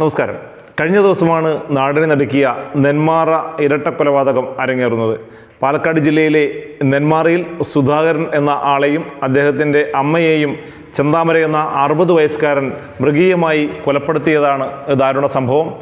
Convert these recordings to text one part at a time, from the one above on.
നമസ്കാരം. കഴിഞ്ഞ ദിവസമാണ് നാടിനെ നടുക്കിയ നെന്മാറ ഇരട്ടക്കൊലപാതകം അരങ്ങേറുന്നത്. പാലക്കാട് ജില്ലയിലെ നെന്മാറയിൽ സുധാകരൻ എന്ന ആളെയും അദ്ദേഹത്തിന്റെ അമ്മയെയും ചെന്താമര എന്ന അറുപത് വയസ്സുകാരൻ മൃഗീയമായി കൊലപ്പെടുത്തിയതാണ് ദാരുണ സംഭവം.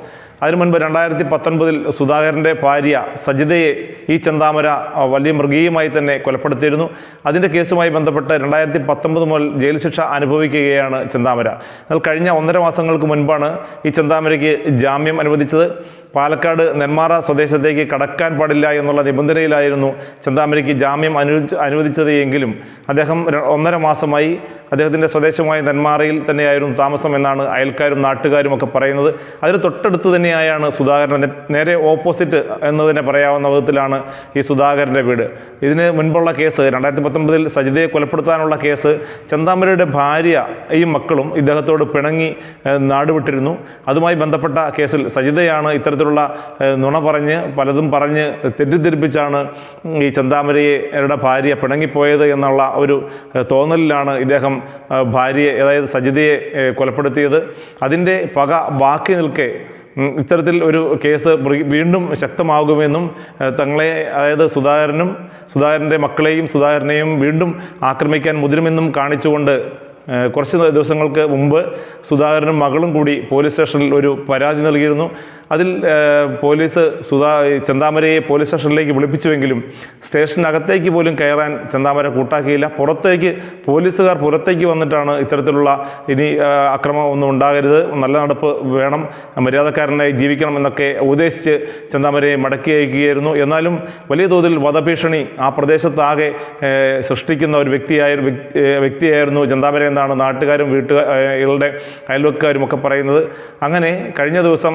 അതിനു മുൻപ് രണ്ടായിരത്തി പത്തൊൻപതിൽ സുധാകരന്റെ ഭാര്യ സജിതയെ ഈ ചന്താമര വലിയ മൃഗീയമായി തന്നെ കൊലപ്പെടുത്തിയിരുന്നു. അതിന്റെ കേസുമായി ബന്ധപ്പെട്ട് രണ്ടായിരത്തി പത്തൊമ്പത് മുതൽ ജയിൽ ശിക്ഷ അനുഭവിക്കുകയാണ് ചന്താമര. എന്നാൽ കഴിഞ്ഞ ഒന്നര മാസങ്ങൾക്ക് മുൻപാണ് ഈ ചന്താമരയ്ക്ക് ജാമ്യം അനുവദിച്ചത്. പാലക്കാട് നെന്മാറ സ്വദേശത്തേക്ക് കടക്കാൻ പാടില്ല എന്നുള്ള നിബന്ധനയിലായിരുന്നു ചന്ദാമരിക്ക് ജാമ്യം അനുവദിച്ച് അനുവദിച്ചത് എങ്കിലും അദ്ദേഹം ഒന്നര മാസമായി അദ്ദേഹത്തിന്റെ സ്വദേശമായ നെന്മാറയിൽ തന്നെയായിരുന്നു താമസം എന്നാണ് അയൽക്കാരും നാട്ടുകാരും ഒക്കെ പറയുന്നത്. അതിന് തൊട്ടടുത്ത് തന്നെയായാണ് സുധാകരൻ. നേരെ ഓപ്പോസിറ്റ് എന്ന് തന്നെ പറയാവുന്ന വിധത്തിലാണ് ഈ സുധാകരന്റെ വീട്. ഇതിന് മുൻപുള്ള കേസ് രണ്ടായിരത്തി പത്തൊമ്പതിൽ സജിതയെ കൊലപ്പെടുത്താനുള്ള കേസ് ചന്താമരയുടെ ഭാര്യ ഈ മക്കളും ഇദ്ദേഹത്തോട് പിണങ്ങി നാടുവിട്ടിരുന്നു. അതുമായി ബന്ധപ്പെട്ട കേസിൽ സജിതയാണ് ഇത്തരത്തിലുള്ള ഏഹ്, നുണ പറഞ്ഞ് പലതും പറഞ്ഞ് തെറ്റിദ്ധരിപ്പിച്ചാണ് ഈ ചന്താമരയുടെ ഭാര്യ പിണങ്ങിപ്പോയത് എന്നുള്ള ഒരു തോന്നലിലാണ് ഇദ്ദേഹം ഭാര്യയെ അതായത് സജിതയെ കൊലപ്പെടുത്തിയത്. അതിന്റെ പക ബാക്കി നിൽക്കെ ഇത്തരത്തിൽ ഒരു കേസ് വീണ്ടും ശക്തമാകുമെന്നും തങ്ങളെ അതായത് സുധാകരനും സുധാകരന്റെ മക്കളെയും സുധാകരനെയും വീണ്ടും ആക്രമിക്കാൻ മുതിരുമെന്നും കാണിച്ചുകൊണ്ട് കുറച്ച് ദിവസങ്ങൾക്ക് മുമ്പ് സുധാകരനും മകളും കൂടി പോലീസ് സ്റ്റേഷനിൽ ഒരു പരാതി നൽകിയിരുന്നു. അതിൽ പോലീസ് സുധാ ചെന്താമരയെ പോലീസ് സ്റ്റേഷനിലേക്ക് വിളിപ്പിച്ചുവെങ്കിലും സ്റ്റേഷനകത്തേക്ക് പോലും കയറാൻ ചന്താമര കൂട്ടാക്കിയില്ല. പുറത്തേക്ക് പോലീസുകാർ പുറത്തേക്ക് വന്നിട്ടാണ് ഇത്തരത്തിലുള്ള ഇനി അക്രമം ഒന്നും ഉണ്ടാകരുത്. നല്ല നടപ്പ് വേണം. മര്യാദക്കാരനായി ജീവിക്കണം എന്നൊക്കെ ഉപദേശിച്ച് ചന്താമരയെ മടക്കി അയക്കുകയായിരുന്നു. എന്നാലും വലിയ തോതിൽ വധഭീഷണി ആ പ്രദേശത്താകെ സൃഷ്ടിക്കുന്ന ഒരു വ്യക്തിയായ വ്യക്തിയായിരുന്നു ചെന്താമര എന്നാണ് നാട്ടുകാരും വീട്ടുകാരുടെ അയൽവക്കാരും ഒക്കെ പറയുന്നത്. അങ്ങനെ കഴിഞ്ഞ ദിവസം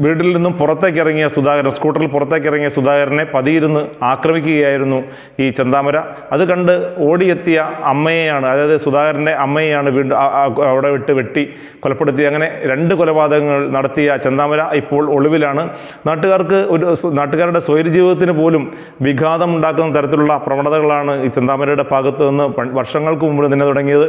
വീട്ടിൽ നിന്നും പുറത്തേക്ക് ഇറങ്ങിയ സുധാകരൻ സ്കൂട്ടറിൽ പുറത്തേക്ക് ഇറങ്ങിയ സുധാകരനെ പതിയിരുന്ന് ആക്രമിക്കുകയായിരുന്നു ഈ ചന്താമര. അത് കണ്ട് ഓടിയെത്തിയ അമ്മയെയാണ് അതായത് സുധാകരന്റെ അമ്മയെയാണ് വീണ്ടും അവിടെ വിട്ട് വെട്ടി കൊലപ്പെടുത്തി അങ്ങനെ രണ്ട് കൊലപാതകങ്ങൾ നടത്തിയ ചന്താമര ഇപ്പോൾ ഒളിവിലാണ്. നാട്ടുകാർക്ക് ഒരു നാട്ടുകാരുടെ സ്വൈര ജീവിതത്തിന് പോലും വിഘാതം ഉണ്ടാക്കുന്ന തരത്തിലുള്ള പ്രവണതകളാണ് ഈ ചന്താമരയുടെ ഭാഗത്ത് നിന്ന് വർഷങ്ങൾക്ക് മുമ്പ് തന്നെ തുടങ്ങിയത്.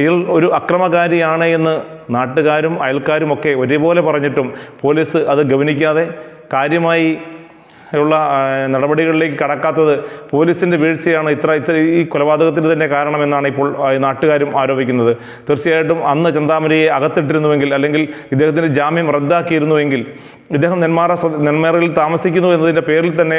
ഇയാൾ ഒരു അക്രമകാരിയാണ് എന്ന് നാട്ടുകാരും അയൽക്കാരും ഒക്കെ ഒരേപോലെ പറഞ്ഞിട്ടും പോലീസ് അത് ഗവനിക്കാതെ കാര്യമായി ഉള്ള നടപടികളിലേക്ക് കടക്കാത്തത് പോലീസിന്റെ വീഴ്ചയാണ് ഇത്ര ഇത്ര ഈ കൊലപാതകത്തിന് തന്നെ കാരണമെന്നാണ് ഇപ്പോൾ നാട്ടുകാരും ആരോപിക്കുന്നത്. തീർച്ചയായിട്ടും അന്ന് ചന്താമരിയെ അകത്തിട്ടിരുന്നുവെങ്കിൽ അല്ലെങ്കിൽ ഇദ്ദേഹത്തിന്റെ ജാമ്യം റദ്ദാക്കിയിരുന്നുവെങ്കിൽ ഇദ്ദേഹം നെന്മാറ നെന്മാറയിൽ താമസിക്കുന്നു എന്നതിന്റെ പേരിൽ തന്നെ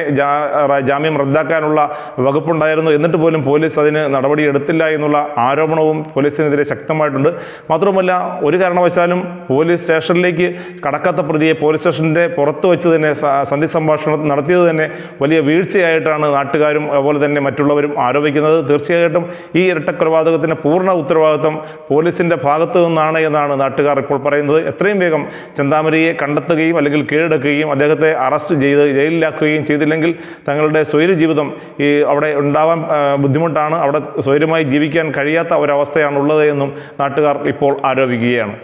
ജാമ്യം റദ്ദാക്കാനുള്ള വകുപ്പുണ്ടായിരുന്നു. എന്നിട്ട് പോലും പോലീസ് അതിന് നടപടി എടുത്തില്ല എന്നുള്ള ആരോപണവും പോലീസിനെതിരെ ശക്തമായിട്ടുണ്ട്. മാത്രമല്ല ഒരു കാരണവശാലും പോലീസ് സ്റ്റേഷനിലേക്ക് കടക്കാത്ത പ്രതിയെ പോലീസ് സ്റ്റേഷന്റെ പുറത്ത് വെച്ച് തന്നെ സന്ധി സംഭാഷണം നടത്തിയത് തന്നെ വലിയ വീഴ്ചയായിട്ടാണ് നാട്ടുകാരും അതുപോലെ തന്നെ മറ്റുള്ളവരും ആരോപിക്കുന്നത്. തീർച്ചയായിട്ടും ഈ ഇരട്ടക്കൊലപാതകത്തിന്റെ പൂർണ ഉത്തരവാദിത്വം പോലീസിന്റെ ഭാഗത്തു നിന്നാണ് എന്നാണ് നാട്ടുകാർ ഇപ്പോൾ പറയുന്നത്. എത്രയും വേഗം ചന്താമരിയെ കണ്ടെത്തുകയും അല്ലെങ്കിൽ കീഴടക്കുകയും അദ്ദേഹത്തെ അറസ്റ്റ് ചെയ്ത് ജയിലിലാക്കുകയും ചെയ്തില്ലെങ്കിൽ തങ്ങളുടെ സ്വൈര ജീവിതം ഈ അവിടെ ഉണ്ടാവാൻ ബുദ്ധിമുട്ടാണ്. അവിടെ സ്വൈര്യമായി ജീവിക്കാൻ കഴിയാത്ത ഒരവസ്ഥയാണുള്ളത് എന്നും നാട്ടുകാർ ഇപ്പോൾ ആരോപിക്കുകയാണ്.